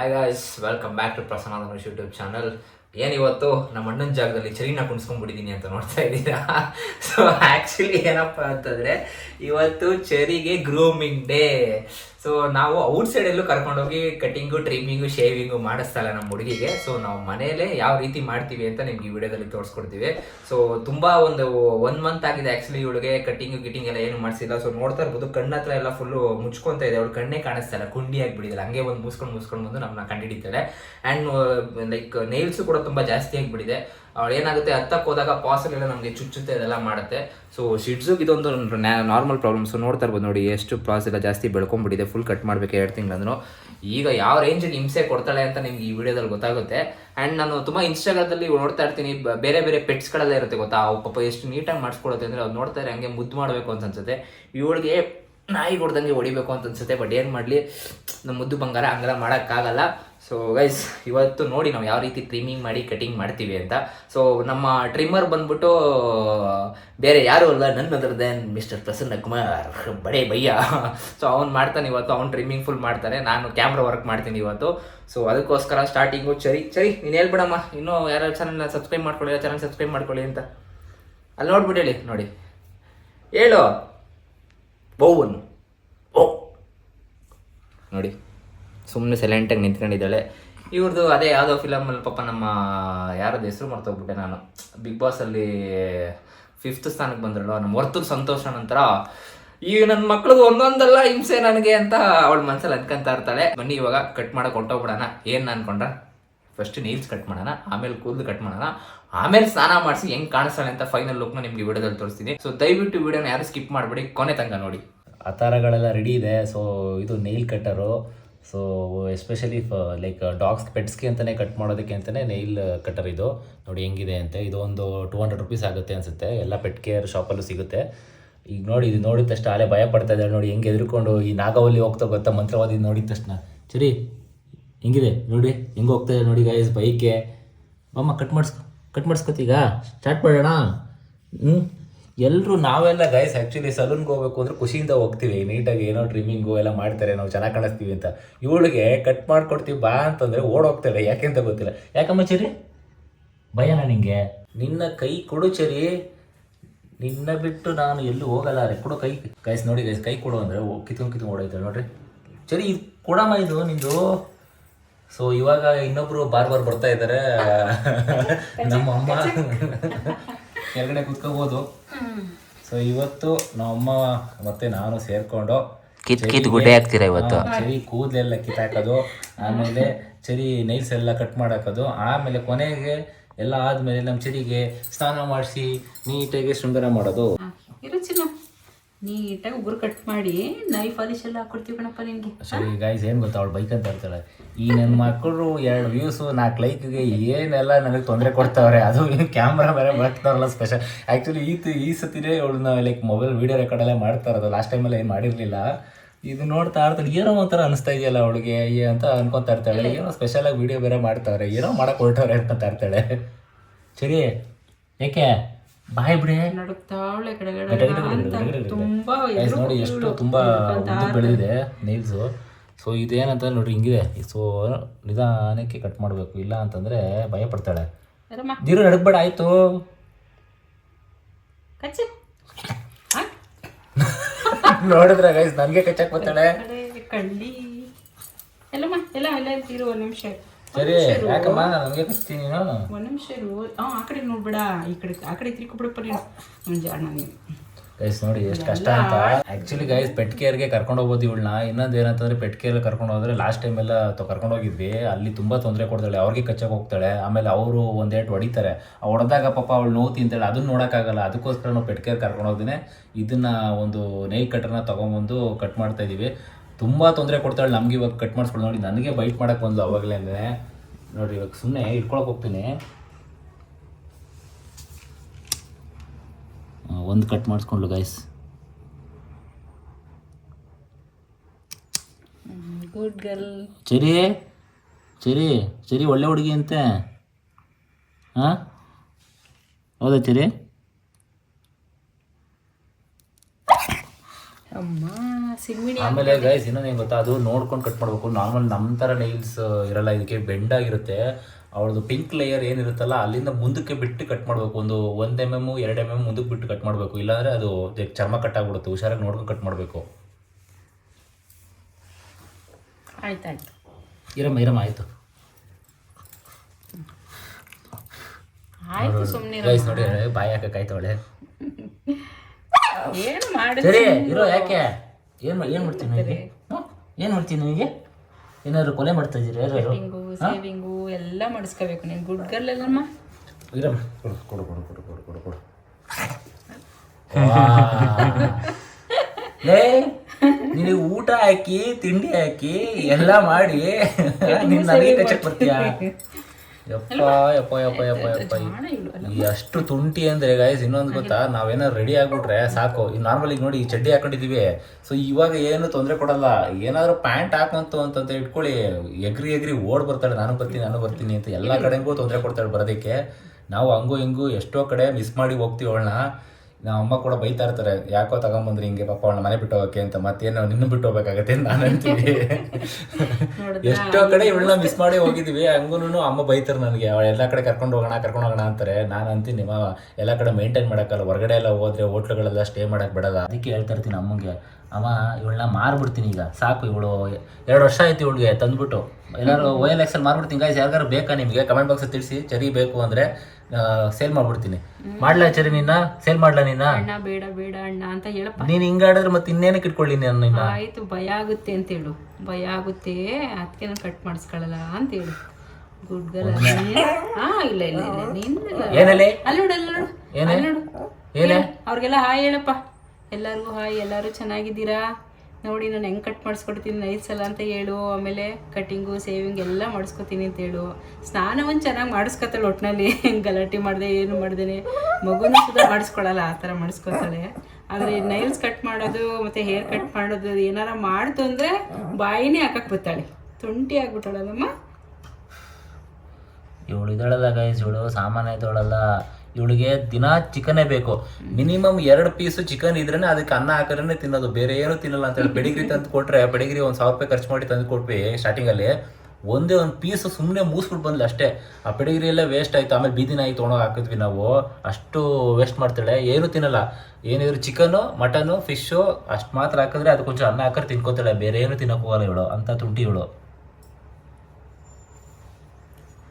Hi guys welcome back to Prasanna YouTube channel ಏನಿವತ್ತು ನಮ್ಮ ಅಣ್ಣನ ಜಾಗದಲ್ಲಿ ಚರಿನ ಕುಣಿಸ್ಕೊಂಡ್ಬಿಟ್ಟಿದ್ದೀನಿ ಅಂತ ನೋಡ್ತಾ ಇದ್ದೀರಾ? ಸೊ ಆ್ಯಕ್ಚುಲಿ ಏನಪ್ಪ ಅಂತಂದರೆ, ಇವತ್ತು ಚರಿಗೆ ಗ್ರೂಮಿಂಗ್ ಡೇ ಸೊ ನಾವು ಔಟ್ ಕರ್ಕೊಂಡು ಕರ್ಕೊಂಡೋಗಿ ಕಟಿಂಗು ಟ್ರಿಮ್ಮಿಂಗು ಶೇವಿಂಗು ಮಾಡಿಸ್ತಲ್ಲ ನಮ್ಮ ಹುಡುಗಿಗೆ. ಸೊ ನಾವು ಮನೆಯಲ್ಲೇ ಯಾವ ರೀತಿ ಮಾಡ್ತೀವಿ ಅಂತ ನಿಮ್ಗೆ ಈ ವಿಡಿಯೋದಲ್ಲಿ ತೋರಿಸ್ಕೊಡ್ತೀವಿ. ಸೊ ತುಂಬಾ ಒಂದು ಒನ್ ಮಂತ್ ಆಗಿದೆ ಆಕ್ಚುಲಿ ಇವಳಿಗೆ ಕಟಿಂಗು ಗಿಟಿಂಗ್ ಎಲ್ಲ ಏನು ಮಾಡಿಸಿಲ್ಲ. ಸೊ ನೋಡ್ತಾ ಇರ್ಬೋದು, ಕಣ್ಣ ಹತ್ರ ಎಲ್ಲ ಫುಲ್ಲು ಮುಚ್ಕೊಂತ ಇದೆ. ಅವಳು ಕಣ್ಣೇ ಕಾಣಿಸ್ತಾ ಇಲ್ಲ ಕುಂಡಿ ಆಗಿಬಿಡಿದಿಲ್ಲ ಹಂಗೆ ಒಂದು ಮುಸ್ಕೊಂಡು ಮುಸ್ಕೊಂಡು ಬಂದು ನಮ್ಮನ್ನ ಕಂಡಿಡಿತಾಳೆ. ಆ್ಯಂಡ್ ಲೈಕ್ ನೇಲ್ಸು ಕೂಡ ತುಂಬ ಜಾಸ್ತಿ ಆಗಿಬಿಟ್ಟಿದೆ ಅವಳು ಏನಾಗುತ್ತೆ, ಹತ್ತಕ್ಕೆ ಹೋದಾಗ ಪಾಸಲ್ ಎಲ್ಲ ನಮಗೆ ಚುಚ್ಚುತ್ತೆ ಅದೆಲ್ಲ ಮಾಡುತ್ತೆ. ಸೊ ಶಿಡ್ಸುಗೆ ಇದೊಂದು ನಾರ್ಮಲ್ ಪ್ರಾಬ್ಲಮ್ ಸೊ ನೋಡ್ತಾ ಇರ್ಬೋದು ನೋಡಿ, ಎಷ್ಟು ಪಾಸ್ ಎಲ್ಲ ಜಾಸ್ತಿ ಬೆಳ್ಕೊಂಡ್ಬಿಟ್ಟಿದೆ ಫುಲ್ ಕಟ್ ಮಾಡಬೇಕು ಎರಡು ತಿಂಗಳಂದ್ರು. ಈಗ ಯಾವ ರೇಂಜಿಗೆ ಹಿಂಸೆ ಕೊಡ್ತಾಳೆ ಅಂತ ನಿಮ್ಗೆ ಈ ವಿಡಿಯೋದಲ್ಲಿ ಗೊತ್ತಾಗುತ್ತೆ. ಆ್ಯಂಡ್ ನಾನು ತುಂಬ ಇನ್ಸ್ಟಾಗ್ರಾಮದಲ್ಲಿ ನೋಡ್ತಾ ಇರ್ತೀನಿ ಬೇರೆ ಬೇರೆ ಪೆಟ್ಸ್ಗಳೆಲ್ಲ ಇರುತ್ತೆ ಗೊತ್ತಾ? ಪಾಪ ಎಷ್ಟು ನೀಟಾಗಿ ಮಾಡಿಸ್ಕೊಡುತ್ತೆ ಅಂದರೆ ಅದು ನೋಡ್ತಾ ಇದ್ರೆ ಹಂಗೆ ಮುದ್ದು ಮಾಡಬೇಕು ಅಂತ ಅನ್ಸುತ್ತೆ. ಇವಳಿಗೆ ನಾಯಿ ಹೊಡ್ದಂಗೆ ಹೊಡಿಬೇಕು ಅಂತ ಅನ್ಸುತ್ತೆ ಬಟ್ ಏನು ಮಾಡಲಿ? ನಮ್ಮ ಮುದ್ದು ಬಂಗಾರ, ಹಂಗೆಲ್ಲ, ಮಾಡೋಕ್ಕಾಗಲ್ಲ. ಸೊ ಗೈಸ್ ಇವತ್ತು ನೋಡಿ ನಾವು ಯಾವ ರೀತಿ ಟ್ರಿಮ್ಮಿಂಗ್ ಮಾಡಿ ಕಟಿಂಗ್ ಮಾಡ್ತೀವಿ ಅಂತ. ಸೊ ನಮ್ಮ ಟ್ರಿಮ್ಮರ್ ಬಂದ್ಬಿಟ್ಟು, ಬೇರೆ ಯಾರು ಅಲ್ಲ, ನನ್ನ other than mister Prasanna Kumar ಬಡೇ ಭಯ್ಯ. ಸೊ ಅವ್ನು ಮಾಡ್ತಾನೆ ಇವತ್ತು, ಅವ್ನು ಟ್ರಿಮ್ಮಿಂಗ್ ಫುಲ್ ಮಾಡ್ತಾನೆ. ನಾನು ಕ್ಯಾಮ್ರಾ ವರ್ಕ್ ಮಾಡ್ತೀನಿ ಇವತ್ತು. ಸೊ ಅದಕ್ಕೋಸ್ಕರ ಸ್ಟಾರ್ಟಿಂಗು ಚರಿ ಚರಿ, ನೀನು ಹೇಳ್ಬಿಡಮ್ಮ. ಇನ್ನೂ ಯಾರು ಚಾನಲ್ನ ಸಬ್ಸ್ಕ್ರೈಬ್ ಮಾಡ್ಕೊಳ್ಳಿ ಚಾನಲ್ ಸಬ್ಸ್ಕ್ರೈಬ್ ಮಾಡ್ಕೊಳ್ಳಿ ಅಂತ. ಅಲ್ಲಿ ನೋಡ್ಬಿಟ್ಟು ಹೇಳಿ ನೋಡಿ. ಹೇಳು. ಬೌವನ್ನು ಓ ನೋಡಿ. ಸುಮ್ಮನೆ ಸೈಲೆಂಟಾಗಿ ನಿಂತ್ಕೊಂಡಿದ್ದಾಳೆ. ಇವ್ರದ್ದು ಅದೇ ಯಾವುದೋ ಫಿಲಮಲ್ಲಿ ಪಾಪ ನಮ್ಮ ಯಾರದ ಹೆಸರು ಮರ್ತೋಗ್ಬಿಟ್ಟೆ ನಾನು. ಬಿಗ್ ಬಾಸಲ್ಲಿ ಫಿಫ್ತ್ ಸ್ಥಾನಕ್ಕೆ ಬಂದ್ರಲ್ಲ ನಮ್ಮ ಹೊರತು ಸಂತೋಷ ನಂತರ ಈ ನನ್ನ ಮಕ್ಳಿಗೆ ಒಂದೊಂದಲ್ಲ ಹಿಂಸೆ ನನಗೆ ಅಂತ ಅವಳ ಮನ್ಸಲ್ಲಿ ಅನ್ಕೊಂತಾ ಇರ್ತಾಳೆ. ಬನ್ನಿ, ಇವಾಗ ಕಟ್ ಮಾಡಕ್ಕೆ ಹೊಂಟೋಗ್ಬಿಡೋಣ ಏನು ಅನ್ಕೊಂಡ್ರ ಫಸ್ಟ್ ನೀಲ್ಸ್ ಕಟ್ ಮಾಡೋಣ, ಆಮೇಲೆ ಕೂದಲು ಕಟ್ ಮಾಡೋಣ, ಆಮೇಲೆ ಸ್ನಾನ ಮಾಡಿಸಿ ಹೆಂಗ್ ಕಾಣಿಸ್ತಾಳೆ ಅಂತ ಫೈನಲ್ ಲುಕ್ನ ನಿಮ್ಗೆ ವಿಡಿಯೋದಲ್ಲಿ ತೋರಿಸ್ತೀನಿ. ಸೊ ದಯವಿಟ್ಟು ವಿಡಿಯೋನ ಯಾರು ಸ್ಕಿಪ್ ಮಾಡಬೇಡಿ, ಕೊನೆ ತನಕ ನೋಡಿ. ಆ ಥರಗಳೆಲ್ಲ ರೆಡಿ ಇದೆ. ಸೊ ಇದು nail cutter so especially like dogs ಪೆಟ್ಸ್ಗೆ ಅಂತಲೇ ಕಟ್ ಮಾಡೋದಕ್ಕೆ ಅಂತಲೇ ನೈಲ್ ಕಟ್ಟರ್ ಇದು. ನೋಡಿ ಹೆಂಗಿದೆ ಅಂತ. ಇದು ಒಂದು ಟೂ ಹಂಡ್ರೆಡ್ ರುಪೀಸ್ ಆಗುತ್ತೆ ಅನಿಸುತ್ತೆ. ಎಲ್ಲ ಪೆಟ್ ಕೇರ್ ಶಾಪಲ್ಲೂ ಸಿಗುತ್ತೆ. ಈಗ ನೋಡಿ, ಇದು ನೋಡಿದ ತಕ್ಷಣ ಆಲೇ ಭಯ ಪಡ್ತಾ ಇದ್ದಾರೆ ನೋಡಿ ಹೆಂಗೆ ಎದುರುಕೊಂಡು ಈ ನಾಗವಲ್ಲಿ ಹೋಗ್ತಾ ಗೊತ್ತಾ ಮಂತ್ರವಾದಿ ನೋಡಿದ ತಕ್ಷಣ. ಸರಿ ಹೆಂಗಿದೆ? ನೋಡಿ, ಹೆಂಗೆ ಹೋಗ್ತಾ ಇದೆ ನೋಡಿ ಗೈಸ್ ಬೈಕೆ ಅಮ್ಮ ಕಟ್ ಮಾಡಿಸ್ಕೊ ಕಟ್ ಮಾಡಿಸ್ಕೊತೀಗ? ಸ್ಟಾರ್ಟ್ ಮಾಡೋಣ. ಹ್ಞೂ ಎಲ್ಲರೂ ನಾವೆಲ್ಲ ಗೈಸ್ ಆ್ಯಕ್ಚುಲಿ ಸಲೂನ್ಗೆ ಹೋಗ್ಬೇಕು ಅಂದ್ರೆ ಖುಷಿಯಿಂದ ಹೋಗ್ತೀವಿ. ನೀಟಾಗಿ ಏನೋ ಟ್ರಿಮ್ಮಿಂಗು ಎಲ್ಲ ಮಾಡ್ತಾರೆ ನಾವು ಚೆನ್ನಾಗಿ ಕಾಣಿಸ್ತೀವಿ ಅಂತ. ಇವಳಿಗೆ ಕಟ್ ಮಾಡ್ಕೊಡ್ತೀವಿ ಬಾ ಅಂತಂದರೆ ಓಡೋಗ್ತಾಳೆ. ಯಾಕೆ ಅಂತ ಗೊತ್ತಿಲ್ಲ. ಯಾಕಮ್ಮ ಚರಿ? ಭಯನಾ ನಿಂಗೆ? ನಿನ್ನ ಕೈ ಕೊಡು ಚರಿ. ನಿನ್ನ ಬಿಟ್ಟು ನಾನು ಎಲ್ಲೂ ಹೋಗಲ್ಲ ರೀ. ಕೊಡು ಕೈ. ಗೈಸ್ ನೋಡಿ ಗೈಸ್ ಕೈ ಕೊಡು ಅಂದರೆ ಕಿತ್ಕೊಂಡು ಕಿತ್ಕೊಂಡು ಓಡೈತಾಳೆ ನೋಡ್ರಿ. ಚರಿ ಇದು ಕೊಡಮ್ಮ ಇದು ನಿಂದು. ಸೊ ಇವಾಗ ಇನ್ನೊಬ್ರು ಬಾರ್ ಬಾರ್ ಬರ್ತಾ ಇದ್ದಾರೆ ನಮ್ಮ ಅಮ್ಮ. ಕೆಳಗಡೆ ಕುತ್ಕೋಬೋದು. ಸೊ ಇವತ್ತು ನಮ್ಮಮ್ಮ ಮತ್ತೆ ನಾನು ಸೇರ್ಕೊಂಡು ಕಿತ್ ಕಿತ್ ಗುಡ್ಡೆ ಹಾಕ್ತೀರಾ ಇವತ್ತು? ಚರಿ ಕೂದಲೆಲ್ಲ ಕಿತ್ತಾಕೋದು ಆಮೇಲೆ ಚರಿ ನೈಲ್ಸ್ ಎಲ್ಲ ಕಟ್ ಮಾಡಾಕೋದು ಆಮೇಲೆ ಕೊನೆಗೆ ಎಲ್ಲ ಆದ್ಮೇಲೆ ನಮ್ಮ ಚರಿಗೆ ಸ್ನಾನ ಮಾಡಿಸಿ ನೀಟಾಗಿ ಶೃಂಗಾರ ಮಾಡೋದು. ಇರು ಚಿನ್ನ. ನೀಟಾಗಿ ಉಗುರು ಕಟ್ ಮಾಡಿ ನೈಫ್ ಪಾಲಿಶ್ ಎಲ್ಲ ಹಾಕೊಡ್ತೀವಿ ಕಣಪ್ಪ ನಿನ್ಗೆ. ಸರಿ ಗಾಯ್ಸ್ ಏನು ಗೊತ್ತಾ ಅವಳು ಬೈಕ್ ಅಂತ ಇರ್ತಾಳೆ. ಈ ನನ್ನ ಮಕ್ಕಳು ಎರಡು ವ್ಯೂಸು ನಾಲ್ಕು ಲೈಕ್ಗೆ ಏನೆಲ್ಲ ನನಗೆ ತೊಂದರೆ ಕೊಡ್ತಾವ್ರೆ ಅದು ಕ್ಯಾಮ್ರಾ ಬೇರೆ ಬರ್ತಾರಲ್ಲ ಸ್ಪೆಷಲ್ ಆ್ಯಕ್ಚುಲಿ ಈ ಈ ಸತಿನೇ ಅವಳನ್ನ ಲೈಕ್ ಮೊಬೈಲ್ ವೀಡಿಯೋ ರೆಕಾರ್ಡ್ ಎಲ್ಲ ಮಾಡ್ತಾ ಇರೋದು. ಲಾಸ್ಟ್ ಟೈಮಲ್ಲಿ ಏನು ಮಾಡಿರಲಿಲ್ಲ. ಇದು ನೋಡ್ತಾ ಇರ್ತಾಳೆ ಏನೋ ಒಂಥರ ಅನಿಸ್ತಾ ಇದೆಯಲ್ಲ ಅವಳಿಗೆ ಅಂತ ಅನ್ಕೊತಾ ಇರ್ತಾಳೆ. ಏನೋ ಸ್ಪೆಷಲಾಗಿ ವೀಡಿಯೋ ಬೇರೆ ಮಾಡ್ತಾವ್ರೆ ಏನೋ ಮಾಡಕ್ಕೆ ಹೊರಟವ್ರೆ ಅನ್ಕೊತಾ ಇರ್ತಾಳೆ. ಸರಿ ಯಾಕೆ ಬಾಯ್ ಬಿಡಿ. ನಡುಕ್ತಾವಳೆ ಕಡೆಗಡೆ ಗಡ ಗಡ ಗಡ ಗಡ ಗಡ ಗಡ. ತುಂಬಾ ನೋಡಿ ಎಷ್ಟು ತುಂಬಾ ಬೆಳೆದಿದೆ ನೈಲ್ಸು ಸೊ ಇದೇನಂತ ನೋಡ್ರಿ ಹಿಂಗಿದೆ. ಸೊ ನಿಧಾನಕ್ಕೆ ಕಟ್ ಮಾಡಬೇಕು. ಇಲ್ಲ ಅಂತಂದ್ರೆ ಭಯ ಪಡ್ತಾಳೆ. ದೀರು ನಡಕ್ಬೇಡ ಆಯ್ತು. ನೋಡಿದ್ರೆ ಗೈಸ್ ನನಗೆ ಕಚ್ಚಾಕ್ ಬರ್ತಾಳೆ. ಕಳ್ಳಿ ಎಲ್ಲಮ್ಮ ಎಲ್ಲ ಎಲ್ಲ ಇರು ಒಂದ್ ನಿಮಿಷ. ಸರಿ ಯಾಕಮ್ಮ? ನನಗೆ ಕಚ್ತೀನಿ ನೀನು? ಒಂದ್ ನಿಮಿಷ ಇರು. ಹಾ ಆ ಕಡೆ ನೋಡ್ಬೇಡ ಈ ಕಡೆ ಆ ಕಡೆ ತಿರ್ಕೊಬಿಡಪ್ಪ ನೀನು ಮುಂಜೆ ಅಣ್ಣ ನೀನು. ಗೈಸ್ ನೋಡಿ ಎಷ್ಟು ಕಷ್ಟ ಅಂತ. ಆ್ಯಕ್ಚುಲಿ ಗೈಸ್ ಪೆಟ್ ಕೇರ್ಗೆ ಕರ್ಕೊಂಡು ಹೋಗ್ಬೋದು ಇವಳನ್ನ. ಇನ್ನೊಂದು ಏನಂತಂದ್ರೆ ಪೆಟ್ ಕೇರ್ ಕರ್ಕೊಂಡು ಹೋದ್ರೆ ಲಾಸ್ಟ್ ಟೈಮ್ ಎಲ್ಲ ಕರ್ಕೊಂಡು ಹೋಗಿದ್ವಿ. ಅಲ್ಲಿ ತುಂಬಾ ತೊಂದರೆ ಕೊಡ್ತಾಳೆ. ಅವ್ರಿಗೆ ಕಚ್ಚಕ್ಕೆ ಹೋಗ್ತಾಳೆ. ಆಮೇಲೆ ಅವರು ಒಂದೇಟ್ ಹೊಡಿತಾರೆ. ಆ ಹೊಡೆದಾಗ ಪಾಪ ಅವಳು ನೋವು ತಿಂತಾಳೆ. ಅದನ್ನ ನೋಡೋಕ್ಕಾಗಲ್ಲ. ಅದಕ್ಕೋಸ್ಕರ ನಾವು ಪೆಟ್ ಕೇರ್ ಕರ್ಕೊಂಡು ಹೋಗ್ದೇನೆ. ಇದನ್ನ ಒಂದು ನೇಲ್ ಕಟ್ಟರ್ನ ತೊಗೊಂಬಂದು ಕಟ್ ಮಾಡ್ತಾ ಇದೀವಿ. ತುಂಬಾ ತೊಂದರೆ ಕೊಡ್ತಾಳೆ ನಮ್ಗೆ ಇವಾಗ ಕಟ್ ಮಾಡಿಸ್ಕೊಳ್ ನೋಡಿ ನನಗೆ ಬೈಟ್ ಮಾಡಕ್ ಬಂದ್ಲು ಅವಾಗಲೇ ಅಂದರೆ. ನೋಡಿ ಇವಾಗ ಸುಮ್ಮನೆ ಇಟ್ಕೊಳಕ್ಕೆ ಹೋಗ್ತೀನಿ. ಒಂದು ಕಟ್ ಮಾಡಿಸ್ಕೊಂಡ್ಲು ಗೈಸ್ ಗುಡ್ ಗರ್ಲ್ ಚರಿ ಚರಿ ಚರಿ ಒಳ್ಳೆ ಹುಡುಗಿ ಅಂತೆ. ಹಾಂ ಹೌದಾ ಚರಿ? ಅಮ್ಮ. ಸಿಗ್ಮಿಡಿ ಆಮೇಲೆ ಗೈಸ್ ಇನ್ನೊಂದು ಏನು ಗೊತ್ತಾ? ಅದು ನೋಡ್ಕೊಂಡು ಕಟ್ ಮಾಡಬೇಕು. ನಾರ್ಮಲ್ ನಮ್ಮ ಥರ ನೈಲ್ಸ್ ಇರಲ್ಲ. ಇದಕ್ಕೆ ಬೆಂಡ್ ಆಗಿರುತ್ತೆ. ಅವಳದು ಪಿಂಕ್ ಲೇಯರ್ ಏನಿರುತ್ತಲ್ಲ ಅಲ್ಲಿಂದ ಮುಂದಕ್ಕೆ ಬಿಟ್ಟು ಕಟ್ ಮಾಡಬೇಕು. ಒಂದು ಒಂದು ಎಂ ಎಂ ಎರಡು ಎಂ ಎಂ ಮುಂದಕ್ಕೆ ಬಿಟ್ಟು ಕಟ್ ಮಾಡಬೇಕು. ಇಲ್ಲಾಂದ್ರೆ ಅದು ಚರ್ಮ ಕಟ್ ಆಗ್ಬಿಡುತ್ತೆ. ಹುಷಾರಾಗಿ ನೋಡ್ಕೊಂಡು ಕಟ್ ಮಾಡಬೇಕು. ಆಯ್ತಾಯ್ತು. ಇರಮ್ಮ ಇರಮ್ಮ ಆಯಿತು. ಆಯ್ತು ಸುಮ್ಮನೆ ಗೈಸ್ ನೋಡಿ ಬಾಯಿ ಹಾಕಕ್ಕಾಯ್ತವಳೆ ಏನು ಮಾಡಿ ಸರಿ ಇರೋ ಯಾಕೆ? ಏನು ಏನು ಮಾಡ್ತೀನಿ ನಿಮಗೆ ಏನು ಮಾಡ್ತೀನಿ ನಿಮಗೆ ಏನಾದ್ರು ಕೊಲೆ ಮಾಡ್ತಾ ಇದ್ದೀರಾ ಯಾರು? ಕಟಿಂಗು ಸೇವಿಂಗು ಎಲ್ಲ ಮಾಡಿಸ್ಕೋಬೇಕು. ನೀನು ಗುಡ್ ಗರ್ಲ್ ಅಲ್ಲಮ್ಮ. ಇರಮ್ಮ. ಕೊಡು ಕೊಡು ಕೊಡು ಕೊಡು ಕೊಡು ಕೊಡು ಕೊಡು. ಲೇ ನಿನಗೆ ಊಟ ಹಾಕಿ ತಿಂಡಿ ಹಾಕಿ ಎಲ್ಲ ಮಾಡಿ ನೀನು ನನಗೆ ಕಚ್ಚಕ್ ಬರ್ತೀಯಾ? ಯಪ್ಪ ಯಪ್ಪ ಯಪ್ಪ ಯಪ್ಪ ಯಪ್ಪ. ಜಾಣ ಇವಳು ಅಲ್ಲ ಈ ಅಷ್ಟು ತುಂಟಿ ಅಂದ್ರೆ ಗಾಯ್ಸ್ ಇನ್ನೊಂದು ಗೊತ್ತಾ? ನಾವೇನಾದ್ರು ರೆಡಿ ಆಗ್ಬಿಟ್ರೆ ಸಾಕು. ಈ ನಾರ್ಮಲ್ ಈಗ ನೋಡಿ ಈ ಚಡ್ಡಿ ಹಾಕೊಂಡಿದೀವಿ ಸೊ ಇವಾಗ ಏನು ತೊಂದರೆ ಕೊಡಲ್ಲ. ಏನಾದ್ರು ಪ್ಯಾಂಟ್ ಹಾಕಂತು ಅಂತಂತ ಇಟ್ಕೊಳ್ಳಿ. ಎಗ್ರಿ ಎಗ್ರಿ ಓಡ್ ಬರ್ತಾಳೆ. ನಾನು ಬರ್ತೀನಿ ನಾನು ಬರ್ತೀನಿ ಅಂತ ಎಲ್ಲಾ ಕಡೆಗೂ ತೊಂದರೆ ಕೊಡ್ತಾಳೆ ಬರೋದಕ್ಕೆ. ನಾವು ಹಂಗೂ ಹಿಂಗೂ ಎಷ್ಟೋ ಕಡೆ ಮಿಸ್ ಮಾಡಿ ಹೋಗ್ತೀವಿ ಅವಳನ್ನ. ನಮ್ಮ ಅಮ್ಮ ಕೂಡ ಬೈತಾ ಇರ್ತಾರೆ ಯಾಕೋ ತಗೊಂಬಂದ್ರಿ ಹಿಂಗೆ ಪಾಪ ಅವಳ ಮನೆ ಬಿಟ್ಟು ಹೋಗಕ್ಕೆ ಅಂತ ಮತ್ತೇನು ನಿನ್ನ ಬಿಟ್ಟು ಹೋಗ್ಬೇಕಾಗತ್ತೆ ನಾನು ಅಂತೀವಿ ಎಷ್ಟೋ ಕಡೆ ಇವಳನ್ನ ಮಿಸ್ ಮಾಡಿ ಹೋಗಿದೀವಿ ಹಂಗೂನು ಅಮ್ಮ ಬೈತಾರೆ ನನಗೆ ಅವಳ ಎಲ್ಲ ಕಡೆ ಕರ್ಕೊಂಡು ಹೋಗೋಣ ಕರ್ಕೊಂಡು ಹೋಗೋಣ ಅಂತಾರೆ. ನಾನು ಅಂತೀನಿ ನಿಮ್ಮ ಎಲ್ಲ ಕಡೆ ಮೇಂಟೈನ್ ಮಾಡೋಕ್ಕಲ್ಲ ಹೊರಗಡೆ ಎಲ್ಲ ಹೋದ್ರೆ ಹೋಟ್ಲುಗಳೆಲ್ಲ ಸ್ಟೇ ಮಾಡೋಕ್ಕೆ ಬಿಡಲ್ಲ. ಅದಕ್ಕೆ ಹೇಳ್ತಾ ಇರ್ತೀನಿ ಅಮ್ಮಂಗೆ ಅಮ್ಮ ಇವಳನ್ನ ಮಾರ್ಬಿಡ್ತೀನಿ ಈಗ ಸಾಕು ಇವಳು ಎರಡು ವರ್ಷ ಆಯ್ತು ಇವಳಿಗೆ ತಂದ್ಬಿಟ್ಟು. ಎಲ್ಲರೂ ಓ ಎಲ್ ಎಕ್ಸಲ್ಲಿ ಮಾರ್ಬಿಡ್ತೀನಿ ಗಾಯ್ಸ್ ಯಾರಿಗಾರು ಬೇಕಾ ನಿಮಗೆ? ಕಮೆಂಟ್ ಬಾಕ್ಸ್ ತಿಳಿಸಿ. ಚರಿ ಬೇಕು ಅಂದರೆ ಸೇಲ್ ಮಾಡ್ಬಿಡ್ತೀನಿ. ಮಾಡ್ಲಾ ಚರಿ ನಿನ್ನ ಸೇಲ್ ಮಾಡ್ಲಾ ನಿನ್ನ ಅಣ್ಣ ಬೇಡ ಬೇಡ ಅಣ್ಣ ಅಂತ ಹೇಳಪ್ಪ. ನೀನು ಹಿಂಗಾಡಿದ್ರೆ ಮತ್ತೆ ಇನ್ನೇನಕ್ಕೆ ಇಟ್ಕೊಳ್ಳಿ ನಾನು ನಿನ್ನ ಆಯ್ತು ಭಯ ಆಗುತ್ತೆ ಅಂತ ಹೇಳು. ಭಯ ಆಗುತ್ತೆ. ಅದಕ್ಕೆ ನಾನು ಕಟ್ ಮಾಡಿಸ್ಕೊಳ್ಳಲ್ಲ ಅಂತ ಹೇಳು. ಗುಡ್ ಗರ್ಲ್ ಹಾ ಇಲ್ಲ ಇಲ್ಲ ಇಲ್ಲ ನಿನ್ನ ಏನಲ್ಲಿ? ಅಲ್ಲಿ ನೋಡು ಅಲ್ಲಿ ನೋಡು. ಏನೇ? ಅಲ್ಲಿ ನೋಡು. ಏನೇ? ಅವ್ರಿಗೆಲ್ಲ ಹಾಯ್ ಹೇಳಪ್ಪ. ಎಲ್ಲರಿಗೂ ಹಾಯ್. ಎಲ್ಲರೂ ಚೆನ್ನಾಗಿದ್ದೀರಾ? ನೋಡಿ, ನಾನು ಹೆಂಗೆ ಕಟ್ ಮಾಡಿಸ್ಕೊಡ್ತೀನಿ ನೈಸ್ ಅಂತ ಹೇಳು. ಆಮೇಲೆ ಕಟ್ಟಿಂಗು ಸೇವಿಂಗ್ ಎಲ್ಲ ಮಾಡಿಸ್ಕೊತೀನಿ ಅಂತ ಹೇಳು. ಸ್ನಾನ ಒಂದು ಚೆನ್ನಾಗಿ ಮಾಡಿಸ್ಕೊತಾಳೆ ಒಟ್ಟಿನಲ್ಲಿ ಗಲಾಟೆ ಮಾಡಿದೆ, ಏನು ಮಾಡ್ದೇನೆ. ಮಗುನೂ ಸುಧಾ ಮಾಡಿಸ್ಕೊಳ್ಳಲ್ಲ ಆ ಥರ ಮಾಡಿಸ್ಕೊತಾಳೆ. ಆದರೆ ನೈಲ್ಸ್ ಕಟ್ ಮಾಡೋದು, ಮತ್ತು ಹೇರ್ ಕಟ್ ಮಾಡೋದು, ಏನಾರ ಮಾಡ್ತು ಅಂದರೆ ಬಾಯಿನೇ ಹಾಕಕ್ಕೆ ಬರ್ತಾಳೆ ತುಂಟಿ ಆಗ್ಬಿಟ್ಟಾಳಲ್ಲಮ್ಮ. ಇವಳು ಇದಳಲ್ಲ ಗೈಸ್ ಇವಳು ಸಾಮಾನ್ಯ ಇದ್ದವಳಲ್ಲ ಇವಳಿಗೆ ದಿನ ಚಿಕನೇ ಬೇಕು. ಮಿನಿಮಮ್ ಎರಡು ಪೀಸು ಚಿಕನ್ ಇದ್ರೇನೆ ಅದಕ್ಕೆ ಅನ್ನ ಹಾಕಿದ್ರೆ ತಿನ್ನೋದು. ಬೇರೆ ಏನು ತಿನ್ನಲ್ಲ ಅಂತ ಹೇಳಿ ಬೆಡಿಗ್ರಿ ತಂದು ಕೊಟ್ರೆ, ಬೆಡಿಗ್ರಿ ಒಂದು ಸಾವಿರ ರೂಪಾಯಿ ಖರ್ಚು ಮಾಡಿ ತಂದು ಕೊಟ್ವಿ ಸ್ಟಾರ್ಟಿಂಗಲ್ಲಿ ಒಂದೇ ಒಂದು ಪೀಸ್ ಸುಮ್ಮನೆ ಮೂಸ್ಬಿಟ್ಟು ಬಂದ್ಲು ಅಷ್ಟೇ. ಆ ಪೆಡಿಗ್ರಿ ಎಲ್ಲ ವೇಸ್ಟ್ ಆಯ್ತು. ಆಮೇಲೆ ಬೀದಿ ನಾಯಿ ತೊಗೊಂಡೋಗಿ ಹಾಕಿದ್ವಿ ನಾವು. ಅಷ್ಟು ವೇಸ್ಟ್ ಮಾಡ್ತಾಳೆ. ಏನು ತಿನ್ನಲ್ಲ. ಏನಿದ್ರು ಚಿಕನು ಮಟನು ಫಿಶು ಅಷ್ಟು ಮಾತ್ರ ಹಾಕಿದ್ರೆ ಅದು ಕೊಂಚ ಅನ್ನ ಹಾಕಿದ್ರೆ ತಿನ್ಕೋತಾಳೆ. ಬೇರೆ ಏನು ತಿನ್ನಕ್ಕೆ ಹೋಗಲ್ಲ ಇವಳು. ಅಂತ ತುಂಟಿ ಇವಳು ಅವ್ನು ಮಾಡ್ತದೆ ಬಂಗಾರ.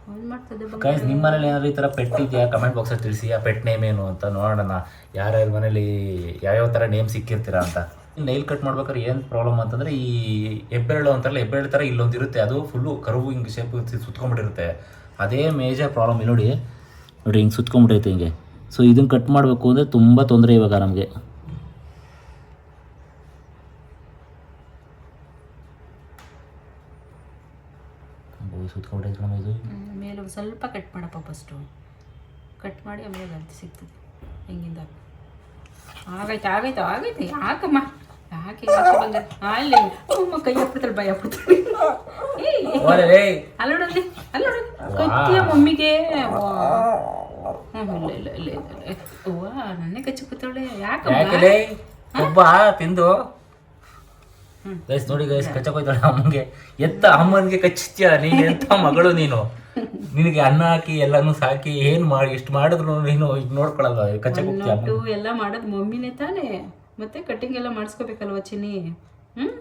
ಗೈಸ್ ನಿಮ್ಮ ಮನೇಲಿ ಏನಾದ್ರು ಈ ಥರ ಪೆಟ್ ಇದೆಯಾ? ಕಮೆಂಟ್ ಬಾಕ್ಸಲ್ಲಿ ತಿಳಿಸಿ. ಆ ಪೆಟ್ ನೇಮ್ ಏನು ಅಂತ ನೋಡೋಣ. ಯಾರ್ಯಾರ ಮನೇಲಿ ಯಾವ್ಯಾವ ಥರ ನೇಮ್ ಸಿಕ್ಕಿರ್ತೀರಾ ಅಂತ. ನೈಲ್ ಕಟ್ ಮಾಡ್ಬೇಕಾದ್ರೆ ಏನು ಪ್ರಾಬ್ಲಮ್ ಅಂತಂದ್ರೆ ಈ ಹೆಬ್ಬೆರಳು ಅಂತಾರಲ್ಲ ಹೆಬ್ಬೆರಳು ಥರ ಇಲ್ಲೊಂದು ಇರುತ್ತೆ. ಅದು ಫುಲ್ಲು ಕರ್ವು ಹಿಂಗೆ ಶೇಪ್ ಸುತ್ಕೊಂಡ್ಬಿಟ್ಟಿರುತ್ತೆ. ಅದೇ ಮೇಜರ್ ಪ್ರಾಬ್ಲಮ್ ಇಲ್ಲಿ ನೋಡಿ. ನೋಡಿ ಹಿಂಗೆ ಸುತ್ಕೊಂಡ್ಬಿಟ್ಟಿರುತ್ತೆ ಹಿಂಗೆ. ಸೊ ಇದನ್ನು ಕಟ್ ಮಾಡಬೇಕು ಅಂದರೆ ತುಂಬ ತೊಂದರೆ ಇವಾಗ ನಮಗೆ. ಸುತ್ಕೊಂಡ್ಬಿಟ್ಟೈತೆ ನಮ್ಮ ಇದು. ಹ್ಮ್, ಮೇಲೆ ಸ್ವಲ್ಪ ಕಟ್ ಮಾಡಪ್ಪ ಫಸ್ಟು ಕಟ್ ಮಾಡಿ ಆಮೇಲೆ ಅದು ಸಿಗ್ತದೆ. ಹೆಂಗಿಂದ? ಆಗೈತೆ ಆಗೈತೆ ಆಗೈತೆ. ಯಾಕಮ್ಮ? ಯಾಕೆ ಯಾಕೆ ಬಂದ? ಅಲ್ಲಿ ಅಮ್ಮ ಕೈ ಹಾಕ್ಬಿಡ್ತಾಳೆ ಭಯ ಹಾಕ್ಬಿಡ್ತಾಳೆ ಏಯ್, ಅಲ್ಲೋಡಿ ಕತ್ತಿಯ ಮಮ್ಮಿಗೆ. ಇಲ್ಲ ಇಲ್ಲ ಇಲ್ಲ ಇಲ್ಲ ಇಲ್ಲ. ವಾ ನನ್ನೇ ಕಚ್ಚಿ ಕೂತಾಳೆ ಯಾಕಮ್ಮ? ಒಬ್ಬ ತಿಂದು. ಗೈಸ್ ನೋಡಿ ಗೈಸ್ ಕಚ್ಚಕೋಯ್ತಾಳೆ ಅಮ್ಮಂಗೆ ಎತ್ತ ಅಮ್ಮನಿಗೆ ಕಚ್ಚಿತ್ಯ ನೀ? ಎಂತ ಮಗಳು ನೀನು? ನಿನಗೆ ಅನ್ನ ಹಾಕಿ ಎಲ್ಲಾನು ಸಾಕಿ ಏನ್ ಮಾಡಿ ಇಷ್ಟು ಮಾಡಿದ್ರು ನೀನು ಈಗ ನೋಡ್ಕೊಳ್ಳಲ್ಲ ಒಟ್ಟು ಎಲ್ಲ ಮಾಡೋದು ಮಮ್ಮಿನೇ ತಾನೇ. ಮತ್ತೆ ಕಟ್ಟಿಂಗ್ ಎಲ್ಲ ಮಾಡಿಸ್ಕೋಬೇಕಲ್ವ ಚಿನ್ನಿ? ಹ್ಮ್?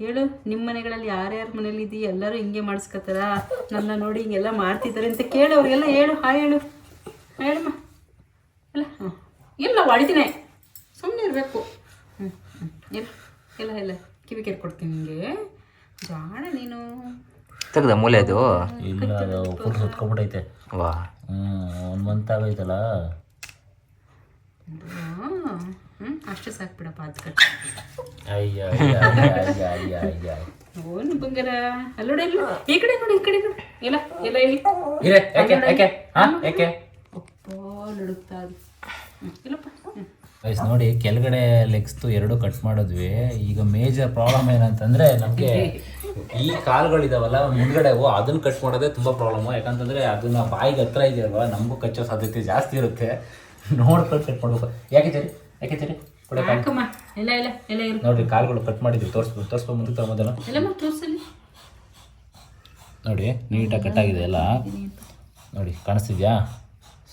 ಹೇಳು ನಿಮ್ಮ ಮನೆಗಳಲ್ಲಿ ಯಾರ್ಯಾರ ಮನೇಲಿ ಇದೀ ಎಲ್ಲರೂ ಹಿಂಗೆ ಮಾಡಿಸ್ಕೊತಾರ? ನನ್ನ ನೋಡಿ ಹಿಂಗೆಲ್ಲ ಮಾಡ್ತಿದ್ದಾರೆ ಅಂತ ಕೇಳು ಅವ್ರಿಗೆಲ್ಲ. ಹೇಳು ಹಾ ಹೇಳು. ಹೇಳಮ್ಮ. ಇಲ್ಲ ಹಾಂ ಇಲ್ಲ ಹೊಡಿತೀನಿ ಸುಮ್ಮನೆ ಇರಬೇಕು. ಹ್ಞೂ ಹ್ಞೂ ಇಲ್ಲ ಇಲ್ಲ. ಇಲ್ಲ ಕಿವಿ ಕೇರ್ಕೊಡ್ತೀನಿ ನಿಮಗೆ ಜಾಣ ನೀನು. ತೆಗ್ದ ಮೂಲೆ ಅದು? ಇಲ್ಲ ಅದು ಫುಲ್ ಸುತ್ಕೊಂಡ್ಬಿಟ್ಟೈತೆ ವಾ. ಹ್ಮ್ ಒಂದ್ ಮಂತ್ ಆಗೈತಲ್ಲ? ಹ್ಞೂ ಅಷ್ಟು ಸಾಕು ಬಿಡಪ್ಪ ಅದು ಕಟ್ಟಿ ಅಯ್ಯ ಅಯ್ಯ ಅಯ್ಯ ಅಯ್ಯ ಅಯ್ಯ ಓನು ಬಂಗಾರ. ಅಲ್ಲೋಡಿ ಇಲ್ಲ ಈ ಕಡೆ ನೋಡಿ ಈ ಕಡೆ ನೋಡಿ. ಎಲ್ಲ ಎಲ್ಲ ಇಲ್ಲಿ ಇರೆ ಯಾಕೆ ಯಾಕೆ ಹಾ ಯಾಕೆ ಅಪ್ಪ ಹ್ಮ್, ಇಲ್ಲಪ್ಪ. ಗೈಸ್ ನೋಡಿ ಕೆಳಗಡೆ ಲೆಗ್ಸ್ತು ಎರಡು ಕಟ್ ಮಾಡಿದ್ವಿ. ಈಗ ಮೇಜರ್ ಪ್ರಾಬ್ಲಮ್ ಏನಂತಂದ್ರೆ ನಮಗೆ ಈ ಕಾಲ್ಗಳಿದಾವಲ್ಲ ಮುಂದ್ಗಡೆ ಓ ಅದನ್ನ ಕಟ್ ಮಾಡೋದೇ ತುಂಬಾ ಪ್ರಾಬ್ಲಮ್ ಯಾಕಂತಂದ್ರೆ ಅದನ್ನ ಬಾಯಿಗೆ ಹತ್ರ ಇದೆಯಲ್ವ ನಮಗೂ ಕಚ್ಚೋ ಸಾಧ್ಯತೆ ಜಾಸ್ತಿ ಇರುತ್ತೆ. ನೋಡ್ಕೊಂಡು ಕಟ್ ಮಾಡ್ಬೇಕು. ಯಾಕೆ ಚರಿ? ಯಾಕೆ ಚರಿ? ನೋಡ್ರಿ ಕಾಲ್ಗಳು ಕಟ್ ಮಾಡಿದ್ವಿ. ತೋರಿಸ್ಬೋದು ತೋರಿಸ್ಬೋದು ಮುಂದೆ ತಗೊಂಬೋದಲ್ಲ ನೋಡಿ ನೀಟಾಗಿ ಕಟ್ ಆಗಿದೆ ಎಲ್ಲ. ನೋಡಿ ಕಾಣಿಸ್ತಿದ್ಯಾ?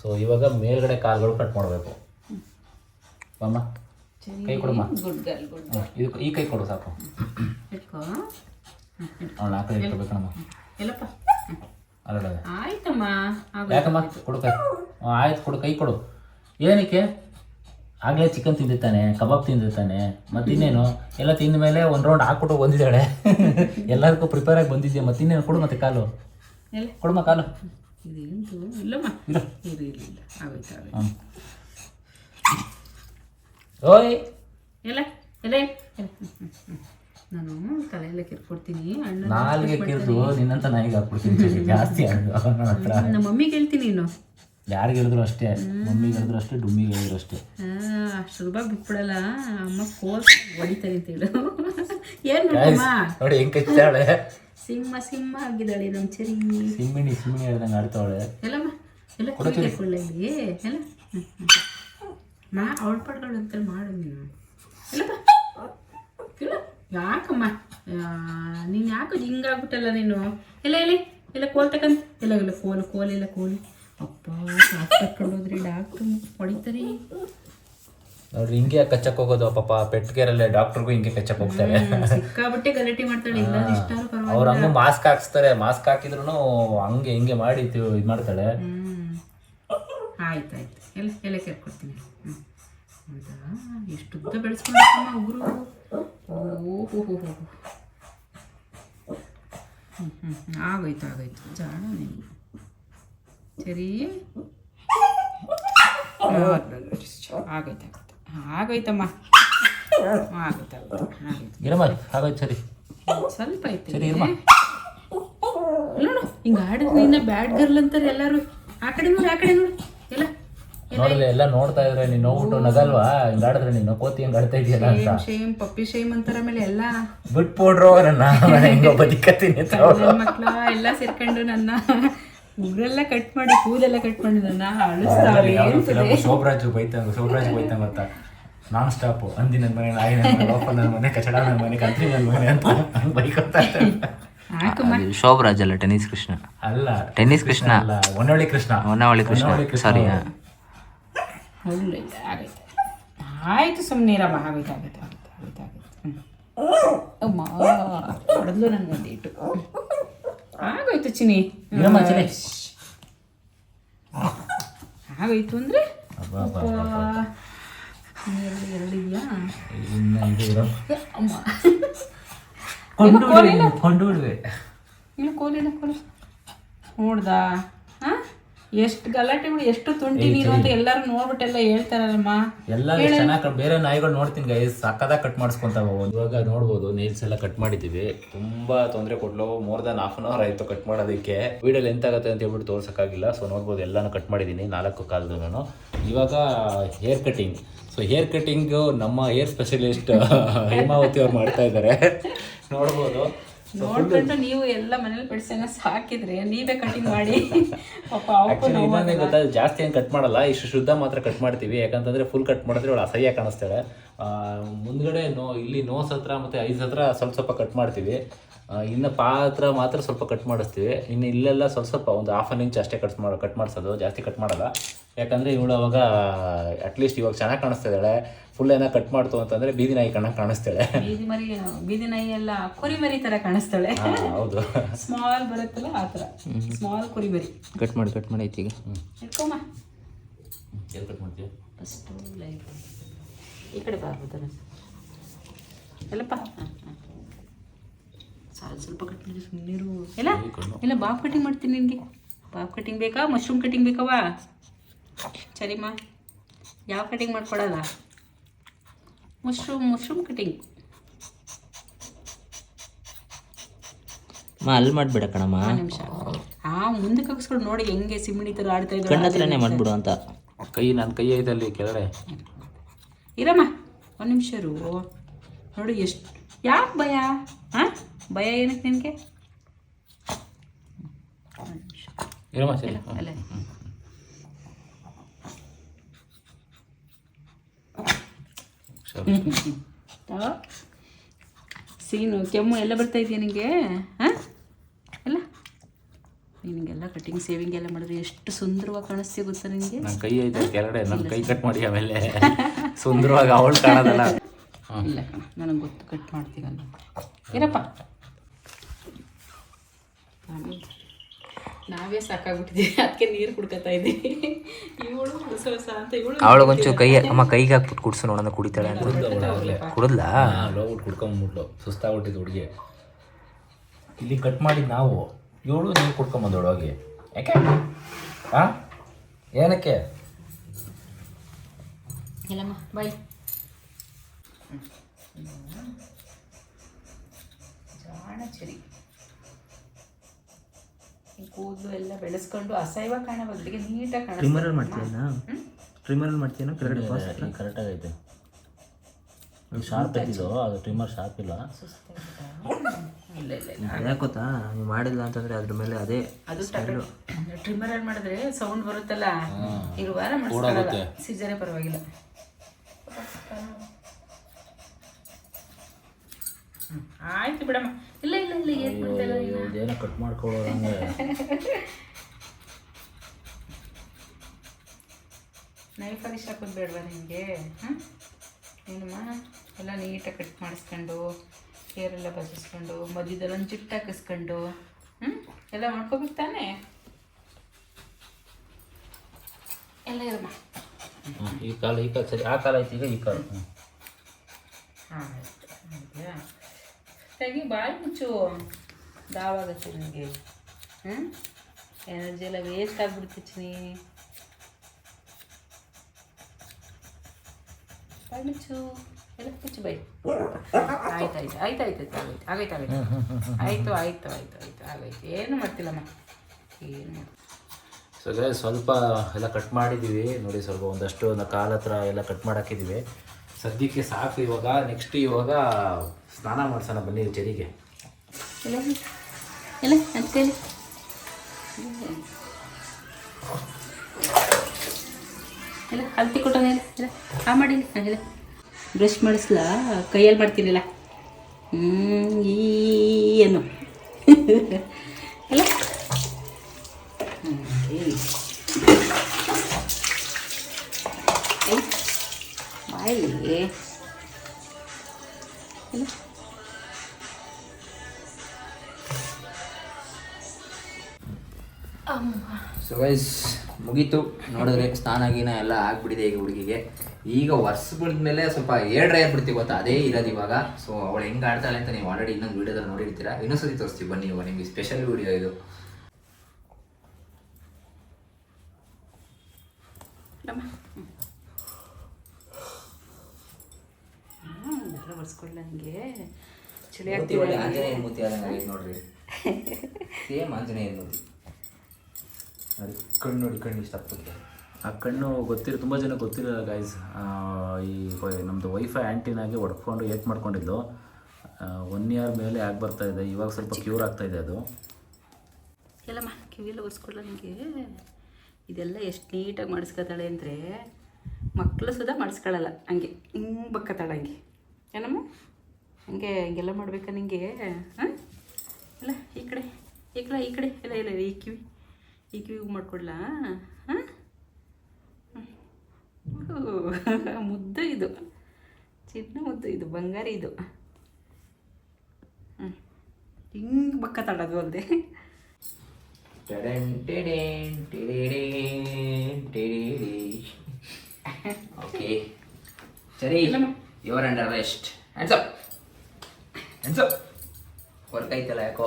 ಸೊ ಇವಾಗ ಮೇಲ್ಗಡೆ ಕಾಲ್ಗಳು ಕಟ್ ಮಾಡಬೇಕು. ಅಮ್ಮ ಕೈ ಕೊಡಮ್ಮ ಗುಡ್ ಗರ್ಲ್ ಗುಡ್ ಇದು ಈ ಕೈ ಕೊಡು ಸಾಕು. ಇಟ್ಕೋ. ಅವಳು ಆ ಕಡೆ ಇಟ್ಕೋಬೇಕಣಮ್ಮ ಎಲ್ಲಪ್ಪ. ಅಲ್ಲ ಆಯ್ತಮ್ಮ. ಯಾಕಮ್ಮ? ಕೊಡು ಕೈ. ಆಯ್ತು ಕೊಡು ಕೈ ಕೊಡು. ಏನಕ್ಕೆ? ಆಗಲೇ ಚಿಕನ್ ತಿಂದಿರ್ತಾನೆ ಕಬಾಬ್ ತಿಂದಿರ್ತಾನೆ ಮತ್ತಿನ್ನೇನು ಎಲ್ಲ ತಿಂದ ಮೇಲೆ ಒಂದು ರೌಂಡ್ ಹಾಕ್ಬಿಟ್ಟು ಬಂದಿದ್ದಾಳೆ. ಎಲ್ಲರಿಗೂ ಪ್ರಿಪೇರ್ ಆಗಿ ಬಂದಿದ್ಯಾ? ಮತ್ತಿನ್ನೇನು ಕೊಡು ಮತ್ತೆ ಕಾಲು. ಕೊಡಮ್ಮ ಕಾಲು? ಇಲ್ಲಮ್ಮ. ಇಲ್ಲ. ಓಯ್. ಎಲ್ಲ ಎಲ್ಲ. ನಾನು ತಲೆಯೆಲ್ಲ ಕಿರ್ಕೊಡ್ತೀನಿ ಅಣ್ಣ ನಾಲ್ಗೆ ಕಿರಿದು ನಿನ್ನಂತ ನಾಯಿಗೆ ಹಾಕ್ಬಿಡ್ತೀನಿ ಜಾಸ್ತಿ ಆಡು ಅವನ ಹತ್ರ. ನಮ್ಮ ಮಮ್ಮಿಗೆ ಹೇಳ್ತೀನಿ ನೀನು. ಯಾರಿಗೆ ಹೇಳಿದ್ರು ಅಷ್ಟೇ. ಮಮ್ಮಿಗೆ ಹೇಳಿದ್ರು ಅಷ್ಟೇ ಡುಮ್ಮಿಗೆ ಹೇಳಿದ್ರು ಅಷ್ಟೇ. ಆ, ಅಷ್ಟು ರೂಪಾಯಿ ಬಿಟ್ಬಿಡಲ್ಲ ಅಮ್ಮ ಕೋಲ್ ಹೊಡಿತಾರೆ ಅಂತ ಹೇಳು. ಏನ್ ನೋಡಿ ಹೆಂಗ್ ಕಚ್ಚಾಳೆ. ಸಿಂಹ ಸಿಂಹ ಆಗಿದ್ದಾಳೆ ನಮ್ಮ ಚರಿ. ಸಿಂಹಿಣಿ ಸಿಂಹಿಣಿ ಹೇಳ್ದಂಗೆ ಆಡ್ತಾವಳೆ ಎಲ್ಲಮ್ಮ ಎಲ್ಲ ಕೊಡ್ತೀನಿ ಎಲ್ಲ. ಮಾ ಅವಳ ಪಡ್ಗಳು ಅಂತ ಮಾಡು ನೀನು. ಎಲ್ಲಪ್ಪ ಇಲ್ಲ. ಯಾಕಮ್ಮ? ನೀನು ಯಾಕೆ ಹಿಂಗಾಗ್ಬಿಟ್ಟಲ್ಲ ನೀನು? ಇಲ್ಲ ಇಲ್ಲಿ ಇಲ್ಲ ಕೋಲ್ ತಕಂತ ಇಲ್ಲ ಇಲ್ಲ ಕೋಲು ಕೋಲ್ ಇಲ್ಲ ಕೋಲು. ಅಪ್ಪ ಕರ್ಕೊಂಡೋದ್ರಿ ಡಾಕ್ಟ್ರು ಹೊಡಿತಾರೆ. ನೋಡ್ರಿ ಹಿಂಗೆ ಕಚ್ಚಕ್ ಹೋಗೋದು ಪಾಪ. ಪೆಟ್ಗೆರಲ್ಲೇ ಡಾಕ್ಟರ್ಗೂ ಹಿಂಗೆ ಕಚ್ಚಕ್ ಹೋಗ್ತಾರೆ. ಸಿಕ್ಕಾಬಿಟ್ಟೆ ಗಲಾಟೆ ಮಾಡ್ತಾಳೆ. ಇಲ್ಲ ಅವ್ರ ಹಂಗ ಮಾಸ್ಕ್ ಹಾಕ್ಸ್ತಾರೆ. ಮಾಸ್ಕ್ ಹಾಕಿದ್ರು ಹಂಗೆ ಹಿಂಗೆ ಮಾಡಿ ಇದು ಮಾಡ್ತಾಳೆ. ಹ್ಮ್ ಆಯ್ತು. ಎಲೆ ಎಲೆ ಕೇಳ್ಕೊಡ್ತೀನಿ ಹ್ಞೂ ಹೌದಾ? ಎಷ್ಟು ಉದ್ದ ಬೆಳೆಸ್ಕೊಂಡಮ್ಮ ಉಗುರು ಓಹೋ ಹೋ ಹೋ ಹ್ಞೂ ಹ್ಞೂ ಆಗೋಯ್ತು ಆಗೋಯ್ತು. ಜಾಣ ನೀನು. ಸರಿ? ಆಗೋಯ್ತು ಆಗೋಯ್ತು. ಆಗೋಯ್ತಮ್ಮ. ಆಗೋಯ್ತು ಆಗೋಯ್ತು. ಆಗೋಯ್ತು. ಸರಿ. ಸ್ವಲ್ಪ ಐತೆ ನೋಡು ಹಿಂಗೆ ಆಡಿದ್ರೆ ಇನ್ನ ಬ್ಯಾಡ್ ಗರ್ಲ್ ಅಂತಾರೆ ಎಲ್ಲರೂ. ಆ ಕಡೆ ನೋಡಿ ಆ ಕಡೆ ನೋಡು. ಎಲ್ಲ ನೋಡಲ್ಲ ಎಲ್ಲ ನೋಡ್ತಾ ಇದ್ರೆ ನೀನು ನೋಡ್ಬಿಟ್ಟು ನಗಲ್ವಾ? ಹಿಂಗಾಡಿದ್ರೆ ನೀನು ಕೋತಿ ಹಿಂಗ್ ಆಡ್ತಾ ಇದೆಯಲ್ಲ ಅಂತ. ಶೇಮ್ ಪಪ್ಪಿ ಶೇಮ್ ಅಂತಾರ ಮೇಲೆ ಎಲ್ಲ. ಬಿಟ್ಬಿಡ್ರು ನನ್ನ ಹೆಂಗೋ ಬದುಕತ್ತೀನಿ ಅಂತ ಮಕ್ಳ ಎಲ್ಲ ಸೇರ್ಕೊಂಡು ನನ್ನ ಉಗ್ರೆಲ್ಲ ಕಟ್ ಮಾಡಿ ಕೂದೆಲ್ಲ ಕಟ್ ಮಾಡಿ ನನ್ನ ಅಳಿಸ್ತಾವೆ ಶೋಭರಾಜು ಶೋಭರಾಜ್ ಬೈತಂಗ ಶೋಭರಾಜು ಬೈತಂಗ ಅಂತ ನಾನ್ ಸ್ಟಾಪ್ ಅಂದಿ ನನ್ನ ಮನೆ ನಾಯಿ ನನ್ನ ಮನೆ ಲೋಪ ನನ್ನ ಮನೆ ಕಚಡ ನನ್ನ ಮನೆ ಕಂತ್ರಿ ನನ್ನ ಮನೆ ಅಂತ ಹಂಗ್ ಬೈಕೊತಾ ಇರ್ತಾರೆ. ಹಾಕಮ್ಮ ಶೋಭರಾಜ್ ಅಲ್ಲ ಟೆನ್ನಿಸ್ ಕೃಷ್ಣ. ಅಲ್ಲ ಟೆನ್ನಿಸ್ ಕೃಷ್ಣ. ಅಲ್ಲ ಒನ್ನೊಳ್ಳಿ ಕೃಷ್ಣ. ಹೊನ್ನಾವಳಿ ಕೃಷ್ಣ. ಹೊನ್ನಾವಳಿ ಕೃಷ್ಣ ಸಾರಿ. ಒಳ್ಳೆ ಆಗೈತೆ ಆಯ್ತು ಸುಮ್ಮನೆ ಇರಮ್ಮ ಆಗೋಯ್ತು ಆಗೈತೆ ಆಗುತ್ತೆ ಆಗೋಯ್ತು ಆಗುತ್ತೆ. ಹ್ಞೂ ಅಮ್ಮ ಹೊಡೆದ್ಲು ನನಗೊಂದು ಇಟ್ಟು ಆಗೋಯ್ತು ಚಿನಿ. ಆಗೋಯ್ತು ಅಂದರೆ? ಅಬ್ಬಾ, ಅಬ್ಬಾ, ಅಬ್ಬಾ. ಎರಡು ಎರಡು ಇದೆಯಾ? ಇನ್ನ ಇದು ಅಮ್ಮ. ಕೊಂಡು ಇಲ್ಲ ಕೋಲಿಲ್ಲ ಕೋಲಿ ನೋಡ್ದಾ? ಹಾ ಎಷ್ಟು ಗಲಾಟೆ ಬಿಡಿ ಎಷ್ಟು ತುಂಟಿ ನೀರು ಅಂತ ಎಲ್ಲರೂ ನೋಡ್ಬಿಟ್ಟೆಲ್ಲ ಹೇಳ್ತಾರಲ್ಲಮ್ಮ. ಎಲ್ಲ ಚೆನ್ನಾಗಿ ಬೇರೆ ನಾಯಿಗಳು ನೋಡ್ತೀನಿ ಗೈಸ್ ಸಕ್ಕದಾಗ ಕಟ್ ಮಾಡಿಸ್ಕೊಂತಾವ ಇವಾಗ ನೋಡ್ಬೋದು ನೇಲ್ಸ್ ಎಲ್ಲ ಕಟ್ ಮಾಡಿದ್ದೀವಿ. ತುಂಬಾ ತೊಂದರೆ ಕೊಡ್ಲು more than half an hour ಆಯ್ತು ಕಟ್ ಮಾಡೋದಕ್ಕೆ. ವಿಡಿಯೋ ಲೆಂತ್ ಆಗುತ್ತೆ ಅಂತ ಹೇಳ್ಬಿಟ್ಟು ತೋರ್ಸೋಕ್ಕಾಗಿಲ್ಲ. ಸೊ ನೋಡ್ಬೋದು ಎಲ್ಲಾನು ಕಟ್ ಮಾಡಿದ್ದೀನಿ ನಾಲ್ಕು ಕಾಲದ ನಾನು ಇವಾಗ hair cutting so hair cutting ನಮ್ಮ ಹೇರ್ ಸ್ಪೆಷಲಿಸ್ಟ್ ಹೇಮಾವತಿ ಅವ್ರು ಮಾಡ್ತಾ ಇದ್ದಾರೆ. ನೋಡ್ಬೋದು. ನೋಡ್ಕೊಂಡು ನೀವು ಎಲ್ಲ ಮನೇಲಿ ಬೆಳೆಸಂಗ ಸಾಕಿದ್ರೆ ನೀವೇ ಕಟಿಂಗ್ ಮಾಡಿ. ಪಾಪ ಅವಕ್ಕೂ ಆಕ್ಚುಲಿ ಇನ್ನೊಂದೇ ಗೊತ್ತಾ ಜಾಸ್ತಿ ಏನು ಕಟ್ ಮಾಡಲ್ಲ ಇಷ್ಟು ಶುದ್ಧ ಮಾತ್ರ ಕಟ್ ಮಾಡ್ತೀವಿ. ಯಾಕಂತಂದ್ರೆ ಫುಲ್ ಕಟ್ ಮಾಡಿದ್ರೆ ಅವಳು ಅಸಹ್ಯ ಕಾಣಿಸ್ತಾಳೆ. ಮುಂದ್ಗಡೆ ನೋ ಇಲ್ಲಿ ನೋಸ್ ಹತ್ರ ಮತ್ತೆ ಐಸ್ ಹತ್ರ ಸ್ವಲ್ಪ ಸ್ವಲ್ಪ ಕಟ್ ಮಾಡ್ತೀವಿ. ಇನ್ನು ಪಾ ಹತ್ರ ಮಾತ್ರ ಸ್ವಲ್ಪ ಕಟ್ ಮಾಡಿಸ್ತೀವಿ. ಇನ್ನು ಇಲ್ಲೆಲ್ಲ ಸ್ವಲ್ಪ ಸ್ವಲ್ಪ ಒಂದು ಹಾಫ್ ಅನ್ ಇಂಚ್ ಅಷ್ಟೇ ಕಟ್ ಮಾಡೋ ಕಟ್ ಮಾಡಿಸೋದು. ಜಾಸ್ತಿ ಕಟ್ ಮಾಡಲ್ಲ. ಯಾಕಂದ್ರೆ ಇವಳು ಅವಾಗ ಅಟ್ಲೀಸ್ಟ್ ಇವಾಗ ಚೆನ್ನಾಗಿ ಕಾಣಿಸ್ತಾ ಇದ್ದಾಳೆ. ಫುಲ್ ಏನೋ ಕಟ್ ಮಾಡ್ತು ಅಂತಂದ್ರೆ ಬೀದಿ ನಾಯಿ ಕಣ್ಣ ಕಾಣಿಸ್ತಾಳೆ. ಬೀದಿ ಮರಿ ಬೀದಿ ನಾಯಿ ಎಲ್ಲ ಕುರಿ ಮರಿ ತರ ಕಾಣಿಸ್ತಾಳೆ. ಹೌದು. ಸ್ಮಾಲ್ ಬರುತ್ತಲ್ಲ ಆ ತರ. ಸ್ಮಾಲ್ ಕುರಿ ಮರಿ. ಕಟ್ ಮಾಡಿ ಕಟ್ ಮಾಡಿ ಐತಿ ಈಗ ಇಟ್ಕೊಮ್ಮ ಎಲ್ಲಿ ಕಟ್ ಫಸ್ಟು ಲೈಟ್ ಈ ಕಡೆ ಬರ್ಬೋದಲ್ಲ ಎಲ್ಲಪ್ಪ. ಸಾಲ ಸ್ವಲ್ಪ ಕಟ್ ಮಾಡಿ ಸುಮ್ಮನಿರು ಇಲ್ಲ ಇಲ್ಲ ಬಾಬ್ ಕಟಿಂಗ್ ಮಾಡ್ತೀನಿ ನಿನಗೆ. ಬಾಬ್ ಕಟಿಂಗ್ ಬೇಕಾ ಮಶ್ರೂಮ್ ಕಟಿಂಗ್ ಬೇಕವಾ ಸರಿಮ್ಮ ಯಾವ ಕಟಿಂಗ್ ಮಾಡ್ಕೊಡಲ್ಲ? ಮಶ್ರೂಮ್ ಮಶ್ರೂಮ್ ಕಟಿಂಗ್ ಮಾ ಅಲ್ಲಿ ಮಾಡ್ಬಿಡ ಕಣಮ್ಮ. ಒಂದು ನಿಮಿಷ. ಆ ಮುಂದಕ್ಕೆ ಹಾಕ್ಸ್ಕೊಂಡು ನೋಡಿ ಹೆಂಗೆ ಸಿಮ್ಮಿಣಿ ಥರ ಆಡ್ತಾ ಕಣ್ಣ ಹತ್ರನೇ ಮಾಡ್ಬಿಡು ಅಂತ. ಕೈ ನನ್ನ ಕೈ ಐದಲ್ಲಿ ಕೆಳಗಡೆ. ಇರಮ್ಮ ಒಂದು ನಿಮಿಷ ರು ನೋಡಿ ಎಷ್ಟು ಯಾಕೆ ಭಯ? ಹಾಂ? ಭಯ ಏನಕ್ಕೆ ನಿನಗೆ? ಇರಮ್ಮ ಸರಿ. ಅಲ್ಲ ಸೀನು ಕೆಮ್ಮು ಎಲ್ಲ ಬರ್ತಾ ಇದೆಯಾ ನಿನಗೆ ಹಾಂ? ಎಲ್ಲ? ನಿನಗೆಲ್ಲ ಕಟಿಂಗ್ ಸೇವಿಂಗ್ ಎಲ್ಲ ಮಾಡಿದ್ರೆ ಎಷ್ಟು ಸುಂದರವಾಗಿ ಕಾಣಿಸ್ತೀವಿ ಗೊತ್ತಾ ನಿನಗೆ ನನ್ನ ಕೈ ಐತೆ ಕೆಳಗಡೆ ನನ್ನ ಕೈ ಕಟ್ ಮಾಡಿ ಆಮೇಲೆ ಸುಂದರವಾಗಿ ಅವಳು ಕಾಣೋದಲ್ಲ. ಇಲ್ಲ ನನಗೆ ಗೊತ್ತು ಕಟ್ ಮಾಡ್ತೀವಲ್ಲ ಇರಪ್ಪ. ಆಮೇಲೆ. ನಾವೇ ಸಾಕಾಗ್ಬಿಟ್ಟಿದ್ದೀವಿ. ಅದಕ್ಕೆ ನೀರು ಕುಡ್ಕೊತಾ ಇದ್ದೀವಿ. ಇವಳು ಹೊಸ ಹೊಸ ಅಂತ ಇವಳು ಅವಳಿಗೊಂಚೂರು ಕೈ ಅಮ್ಮ ಕೈಗೆ ಹಾಕ್ಬಿಟ್ಟು ಕುಡ್ಸು ನೋಡೋಣ ಕುಡಿತಾಳೆ ಅಂತ. ಕುಡಿದ್ಲಾ? ಹೋಗ್ಬಿಟ್ಟು ಕುಡ್ಕೊಂಬಿಟ್ಲು. ಸುಸ್ತಾಗ್ಬಿಟ್ಟಿದ್ದು ಹುಡುಗಿ. ಇಲ್ಲಿ ಕಟ್ ಮಾಡಿದ್ದು ನಾವು. ಇವಳು ನೀರು ಕುಡ್ಕೊಂಬಂದೋಳು ಹೋಗಿ. ಯಾಕೆ? ಹಾಂ? ಏನಕ್ಕೆ? ಇಲ್ಲಮ್ಮ ಬಾಯ್. ಜಾಣ ಚರಿ ಕೂದಲು ಎಲ್ಲ ಬೆಳೆಸ್ಕೊಂಡು ಅಸಹ್ಯ ಕಾಣೋ ಬದಲಿಗೆ ನೀಟಾಗಿ ಕಾಣ ಟ್ರಿಮ್ಮರಲ್ಲಿ ಮಾಡ್ತೀಯಾ ಟ್ರಿಮ್ಮರಲ್ಲಿ ಮಾಡ್ತೀಯಾ ಕೆಳಗಡೆ ಕರೆಕ್ಟಾಗೈತೆ ಶಾರ್ಪ್ ಐತಿದ್ದು ಅದು ಟ್ರಿಮ್ಮರ್ ಶಾರ್ಪ್ ಇಲ್ಲ. ಇಲ್ಲ ಇಲ್ಲ ಇಲ್ಲ. ಯಾಕೆ ಗೊತ್ತಾ? ನೀವು ಮಾಡಿಲ್ಲ ಅಂತಂದ್ರೆ ಅದ್ರ ಮೇಲೆ ಅದೇ ಅದು ಟ್ರಿಮ್ಮರಲ್ಲಿ ಮಾಡಿದ್ರೆ ಸೌಂಡ್ ಬರುತ್ತಲ್ಲ? ಈಗ ವಾರ ಮಾಡಿಸ್ಕೊಳ್ಳಲ್ಲ ಸಿಜರೇ ಪರವಾಗಿಲ್ಲ. ಆಯ್ತು ಬಿಡಮ್ಮ. ಇಲ್ಲ ಇಲ್ಲ ಇಲ್ಲ ಏನು ನೀನು ಇದೇನೋ ಕಟ್ ಮಾಡ್ಕೊಳ್ಳೋದಂಗೆ ನೈಫ್ ಪಾಲಿಶ್ ಹಾಕೋದು ಬೇಡವಾ ನಿಮಗೆ? ಹಾಂ? ಏನಮ್ಮ? ಎಲ್ಲ ನೀಟಾಗಿ ಕಟ್ ಮಾಡಿಸ್ಕೊಂಡು ಕೇರೆಲ್ಲ ಬಸಿಸ್ಕೊಂಡು ಮಧ್ಯದಲ್ಲಿ ಒಂದು ಚಿಟ್ಟ ಹಾಕಿಸ್ಕೊಂಡು ಹ್ಞೂ ಎಲ್ಲ ಮಾಡ್ಕೋಬೇಕು ತಾನೇ? ಎಲ್ಲ ಇರಮ್ಮ. ಈ ಕಾಲ ಈ ಕಾಲ ಸರಿ ಆ ಕಾಲ ಐತಿ ಈಗ ಈ ಕಾಲ. ಹಾ ತೆಗಿ ಭಾಳ ಮುಚ್ಚು. ದಾವಾಗತ್ತೆ ನನಗೆ ಹ್ಞೂ ಎನರ್ಜಿ ಎಲ್ಲ ವೇಸ್ಟ್ ಆಗ್ಬಿಡ್ತಿಚ್ನಿ ಬಾಯಿ ಮುಚ್ಚು. ಎಲ್ಲ ಮುಚ್ಚು ಬಾಯಿ. ಆಯ್ತು ಆಯ್ತು ಆಯ್ತು ಆಯ್ತು ಆಯ್ತು ಆಗೈತೆ ಆಗೈತೆ ಆಯಿತು ಆಯಿತು ಆಯಿತು ಆಯಿತು ಆಗೈತೆ ಏನು ಮಾಡ್ತಿಲ್ಲಮ್ಮ ಏನು ಮಾಡ್ತಿ ಸೊ ಸ್ವಲ್ಪ ಎಲ್ಲ ಕಟ್ ಮಾಡಿದ್ದೀವಿ. ನೋಡಿ ಸ್ವಲ್ಪ ಒಂದಷ್ಟು ಒಂದು ಕಾಲ ಹತ್ರ ಎಲ್ಲ ಕಟ್ ಮಾಡಾಕಿದ್ದೀವಿ. ಸದ್ಯಕ್ಕೆ ಸಾಕು ಇವಾಗ ನೆಕ್ಸ್ಟ್ ಇವಾಗ ಸ್ನಾನ ಮಾಡ್ಸೋಣ ಬನ್ನಿ ಚೆರಿಗೆ. ಎಲ್ಲ ಇಲ್ಲ ಹಲ್ತಿ ಕೊಟ್ಟೋಣ ಇಲ್ಲ ಇಲ್ಲ ಆ ಮಾಡಿ ಇಲ್ಲ ಬ್ರಷ್ ಮಾಡಿಸ್ಲಾ ಕೈಯಲ್ಲಿ ಮಾಡ್ತೀನಿಲ್ಲ. ಹ್ಞೂ ಈ ಏನು. ಇಲ್ಲ ಹ್ಮ್, ಈ. ಐ, ಇಲ್ಲ ಸೊ ವೈಸ್ ಮುಗೀತು. ನೋಡಿದ್ರೆ ಸ್ನಾನ ಗೀನ ಎಲ್ಲ ಆಗ್ಬಿಟ್ಟಿದೆ ಈಗ ಹುಡುಗಿಗೆ. ಈಗ ವರ್ಷ ಮೇಲೆ ಸ್ವಲ್ಪ ಏರ್ ಡ್ರೈ ಬಿಡ್ತೀವಿ ಗೊತ್ತಾ? ಅದೇ ಇರೋದು ಇವಾಗ. ಸೊ ಅವಳು ಹೆಂಗ್ ಆಡ್ತಾಳೆ ಅಂತ ನೀವು ಆಲ್ರೆಡಿ ಇನ್ನೊಂದು ವೀಡಿಯೋದಲ್ಲಿ ನೋಡಿರ್ತೀರಾ. ಇನ್ನೊಂದು ಸತಿ ತೋರಿಸ್ತೀವಿ ಬನ್ನಿ ಇವಾಗ ನಿಮಗೆ ಸ್ಪೆಷಲ್ ವೀಡಿಯೋ ಇದು. ನಮ್ಮ ಬರ್ಸ್ಕೊಳ್ಳ ನನಗೆ ಚಳಿ ಮೂತಿ ಒಳ್ಳೆ ಆಂಜನೇಯ ಮೂತಿ ಆದಂಗೆ ಆಗೈತೆ ನೋಡ್ರಿ. ಸೇಮ್ ಆಂಜನೇಯ ಮೂತಿ. ನೋಡಿ ಕಣ್ಣು ನೋಡಿ ಕಣ್ಣು ಇಷ್ಟ ಆಗ್ತದೆ. ಆ ಕಣ್ಣು ಗೊತ್ತಿರೋ ತುಂಬ ಜನ ಗೊತ್ತಿರಲ್ಲ ಗೈಸ್ ಈ ನಮ್ಮದು ವೈಫೈ ಆ್ಯಂಟಿನಾಗೆ ಹೊಡ್ಕೊಂಡು ಏಟ್ ಮಾಡ್ಕೊಂಡಿದ್ದು ಒನ್ ಇಯರ್ ಮೇಲೆ ಆಗಿ ಬರ್ತಾ ಇದೆ ಇವಾಗ ಸ್ವಲ್ಪ ಕ್ಯೂರ್ ಆಗ್ತಾ ಇದೆ ಅದು. ಎಲ್ಲಮ್ಮ ಕಿವಿಯೆಲ್ಲ ಒರೆಸ್ಕೊಳ್ಳ ನನಗೆ ಇದೆಲ್ಲ ಎಷ್ಟು ನೀಟಾಗಿ ಮಾಡಿಸ್ಕೊತಾಳೆ ಅಂದರೆ ಮಕ್ಕಳು ಸುಧಾ ಮಾಡಿಸ್ಕೊಳ್ಳಲ್ಲ ಹಂಗೆ ಹಿಂಗೆ ಬಕ್ಕತಾಳೆ ಹಂಗೆ ಏನಮ್ಮ? ಹಂಗೆ ಹಿಂಗೆಲ್ಲ ಮಾಡ್ಬೇಕಾ ನಿಂಗೆ? ಹಾಂ? ಇಲ್ಲ ಈ ಕಡೆ ಈ ಕಡೆ ಈ ಕಡೆ. ಇಲ್ಲ ಇಲ್ಲ ಈ ಕಿವಿ ಈ ಕಿವಿಗೆ ಮಾಡ್ಕೊಡ್ಲಾ? ಹಾಂ? ಮುದ್ದು ಇದು. ಚಿನ್ನ ಮುದ್ದು ಇದು ಬಂಗಾರ ಇದು. ಹ್ಞೂ ಹಿಂಗೆ ತಾಡೋದು ಅಲ್ಲದೆ ಓಕೆ. ಸರಿ. Your under arrest hands up hands up work ಐತಲ್ಲ ಯಾಕೋ?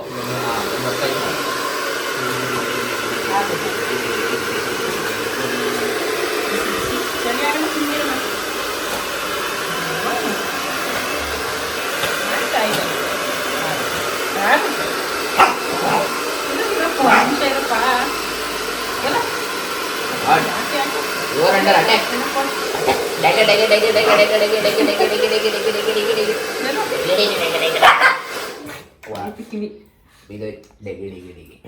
ವರ್ಕ್ ಯುವರ್ ಅಂಡರ್ ಅಟ್ಯಾಕ್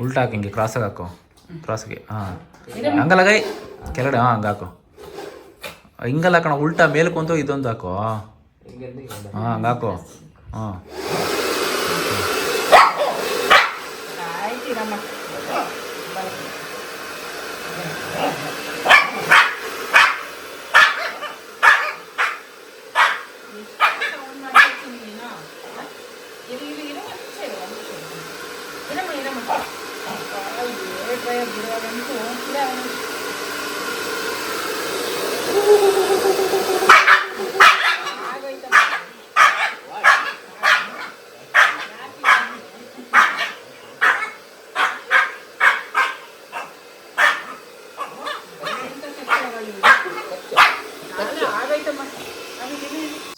ಉಲ್ಟಾ ಹಾಕಿ ಹಿಂಗೆ ಕ್ರಾಸಾಗಿ ಹಾಕೋ ಕ್ರಾಸ್ಗೆ ಹಾಂ. ಹಂಗಲ್ಲ ಗೈ ಕೆಳಗಡೆ ಹಾಂ ಹಂಗೆ ಹಾಕೋ. ಹಿಂಗಲ್ಲ ಹಾಕೋಣ ಉಲ್ಟಾ ಮೇಲ್ಕೊಂತು ಇದೊಂದು ಹಾಕೋ. ಹಾಂ ಹಂಗೆ ಹಾಕು. ಹಾಂ.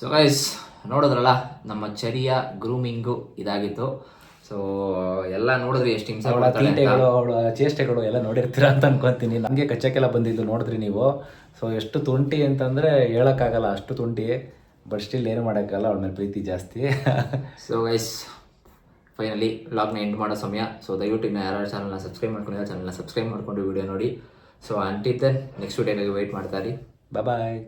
ಸೊ ಗೈಸ್ ನೋಡಿದ್ರಲ್ಲ ನಮ್ಮ ಚರಿಯ ಗ್ರೂಮಿಂಗು ಇದಾಗಿತ್ತು. ಸೊ ಎಲ್ಲ ನೋಡಿದ್ರಿ ಎಷ್ಟು ಹಿಂಸೆ ಅವಳ ತೀಟೆಗಳು ಅವಳ ಚೇಷ್ಟೆಗಳು ಎಲ್ಲ ನೋಡಿರ್ತೀರ ಅಂತ ಅನ್ಕೊಂತೀನಿ. ನಮಗೆ ಕಚ್ಚಕ್ಕೆಲ್ಲ ಬಂದಿದ್ದು ನೋಡಿದ್ರಿ ನೀವು. ಸೊ ಎಷ್ಟು ತುಂಟಿ ಅಂತಂದರೆ ಹೇಳೋಕ್ಕಾಗಲ್ಲ ಅಷ್ಟು ತುಂಟಿ. ಬಟ್ ಸ್ಟಿಲ್ ಏನು ಮಾಡೋಕ್ಕಲ್ಲ ಅವಳ ಮೇಲೆ ಪ್ರೀತಿ ಜಾಸ್ತಿ. ಸೊ ಗೈಸ್ ಫೈನಲಿ ವ್ಲಾಗ್ನ ಎಂಡ್ ಮಾಡೋ ಸಮಯ. ಸೊ ದಯವಿಟ್ಟು ಇನ್ನು ಯಾರು ಚಾನಲ್ನ ಸಬ್ಸ್ಕ್ರೈಬ್ ಮಾಡ್ಕೊಂಡಿಲ್ಲ ಚಾನಲ್ನ ಸಬ್ಸ್ಕ್ರೈಬ್ ಮಾಡ್ಕೊಂಡು ವಿಡಿಯೋ ನೋಡಿ. ಸೊ ತೆನ್ ನೆಕ್ಸ್ಟ್ ವಿಡಿಯೋಗೆ ವೆಯ್ಟ್ ಮಾಡ್ತಾರೆ ಬಾಯ್